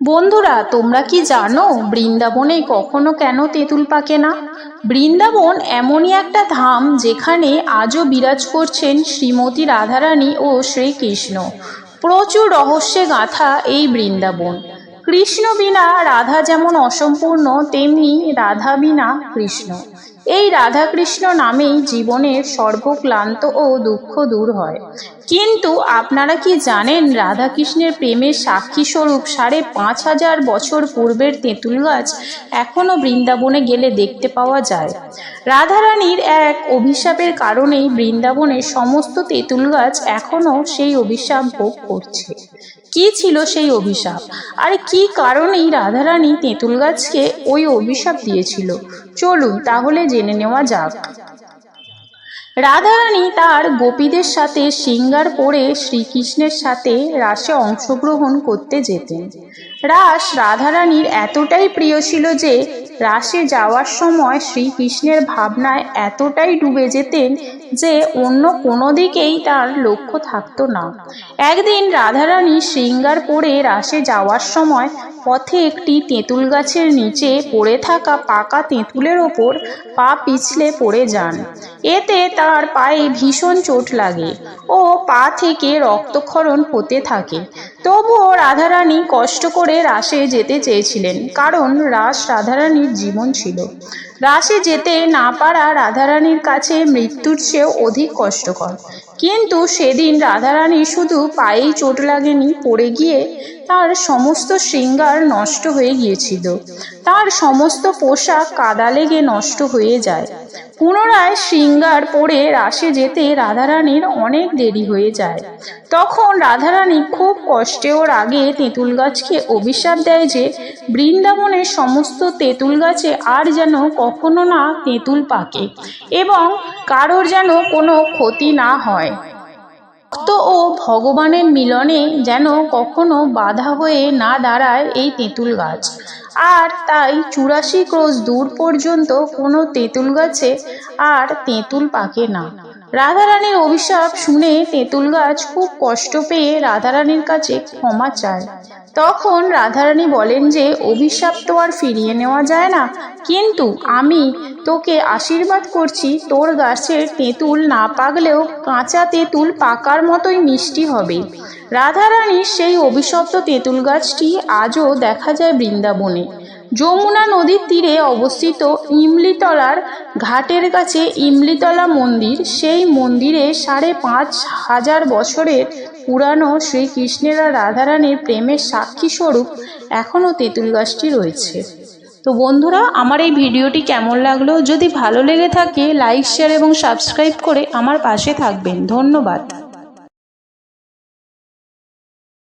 বন্ধুরা, তোমরা কি জানো, বৃন্দাবনে কখনো কেন তেঁতুল পাকে না? বৃন্দাবন এমনই একটা ধাম যেখানে আজও বিরাজ করছেন শ্রীমতী রাধারানী ও শ্রীকৃষ্ণ। প্রচুর রহস্যে গাঁথা এই বৃন্দাবন। কৃষ্ণ বিনা রাধা যেমন অসম্পূর্ণ, তেমনি রাধা বিনা কৃষ্ণ। এই রাধাকৃষ্ণ নামেই জীবনের সর্বক্লান্ত ও দুঃখ দূর হয়। কিন্তু আপনারা কি জানেন রাধাকৃষ্ণের প্রেমের সাক্ষী স্বরূপ সাড়ে পাঁচ হাজার বছর পূর্বের তেঁতুল গাছ এখনও বৃন্দাবনে গেলে দেখতে পাওয়া যায়? রাধারানীর এক অভিশাপের কারণেই বৃন্দাবনের সমস্ত তেঁতুল গাছ এখনও সেই অভিশাপ ভোগ করছে। কি ছিল সেই অভিশাপ? আর কি কারণেই রাধারানী তেঁতুল গাছকে ওই অভিশাপ দিয়েছিল? চলুন তাহলে জেনে নেওয়া যাক। রাধারানী তার গোপীদের সাথে সিঙ্গার পরে শ্রীকৃষ্ণের সাথে রাসে অংশগ্রহণ করতে যেতেন। রাস রাধারানীর এতটাই প্রিয় ছিল যে রাসে যাওয়ার সময় শ্রীকৃষ্ণের ভাবনায় এতটাই ডুবে যেতেন যে অন্য কোনো দিকেই তার লক্ষ্য থাকতো না। একদিন রাধারানী শৃঙ্গার পরে রাসে যাওয়ার সময় পথে একটি তেঁতুল গাছের নিচে পড়ে থাকা পাকা তেঁতুলের ওপর পা পিছলে পড়ে যান। এতে তার পায়ে ভীষণ চোট লাগে ও পা থেকে রক্তক্ষরণ হতে থাকে। তবুও রাধারানী কষ্ট করে রাসে যেতে চেয়েছিলেন, কারণ রাস রাধারানীর জীবন ছিল। রাসে যেতে না পারা রাধারানীর কাছে মৃত্যুর চেয়েও অধিক কষ্টকর। কিন্তু সেদিন রাধারানী শুধু পায়েই চোট লাগেনি, পড়ে গিয়ে তার সমস্ত শৃঙ্গার নষ্ট হয়ে গিয়েছিল। তার সমস্ত পোশাক কাদা লেগে নষ্ট হয়ে যায়। পুনরায় শৃঙ্গার পরে রাসে যেতে রাধারানীর অনেক দেরি হয়ে যায়। তখন রাধারানী খুব কষ্টে ওর আগে তেঁতুল গাছকে অভিশাপ দেয় যে, বৃন্দাবনের সমস্ত তেঁতুল গাছে আর যেন কখনো না তেঁতুল পাকে এবং কারোর যেন কোনো ক্ষতি না হয়। ভক্ত ও ভগবানের মিলনে যেন কখনো বাধা হয়ে না দাঁড়ায় এই তেঁতুল গাছ। আর তাই চুরাশি ক্রোশ দূর পর্যন্ত কোনো তেঁতুল গাছে আর তেঁতুল পাকে না। রাধারানীর অভিশাপ শুনে তেঁতুল গাছ খুব কষ্ট পেয়ে রাধারানীর কাছে ক্ষমা চায়। তখন রাধারানী বলেন যে, অভিশাপ তো আর ফিরিয়ে নেওয়া যায় না। কিন্তু আমি তোকে আশীর্বাদ করছি, তোর গাছের তেঁতুল না পাকলেও কাঁচা তেঁতুল পাকার মতোই মিষ্টি হবে। রাধারানীর সেই অভিশপ্ত তেঁতুল গাছটি আজও দেখা যায় বৃন্দাবনে। যমুনা নদীর তীরে অবস্থিত ইমলিতলার ঘাটের কাছে ইমলিতলা মন্দির। সেই মন্দিরে সাড়ে পাঁচ হাজার বছরের পুরানো শ্রীকৃষ্ণের আর রাধারানীর প্রেমের সাক্ষী স্বরূপ এখনও তেঁতুল গাছটি রয়েছে। তো বন্ধুরা, আমার এই ভিডিওটি কেমন লাগল? যদি ভালো লেগে থাকে, লাইক, শেয়ার এবং সাবস্ক্রাইব করে আমার পাশে থাকবেন। ধন্যবাদ।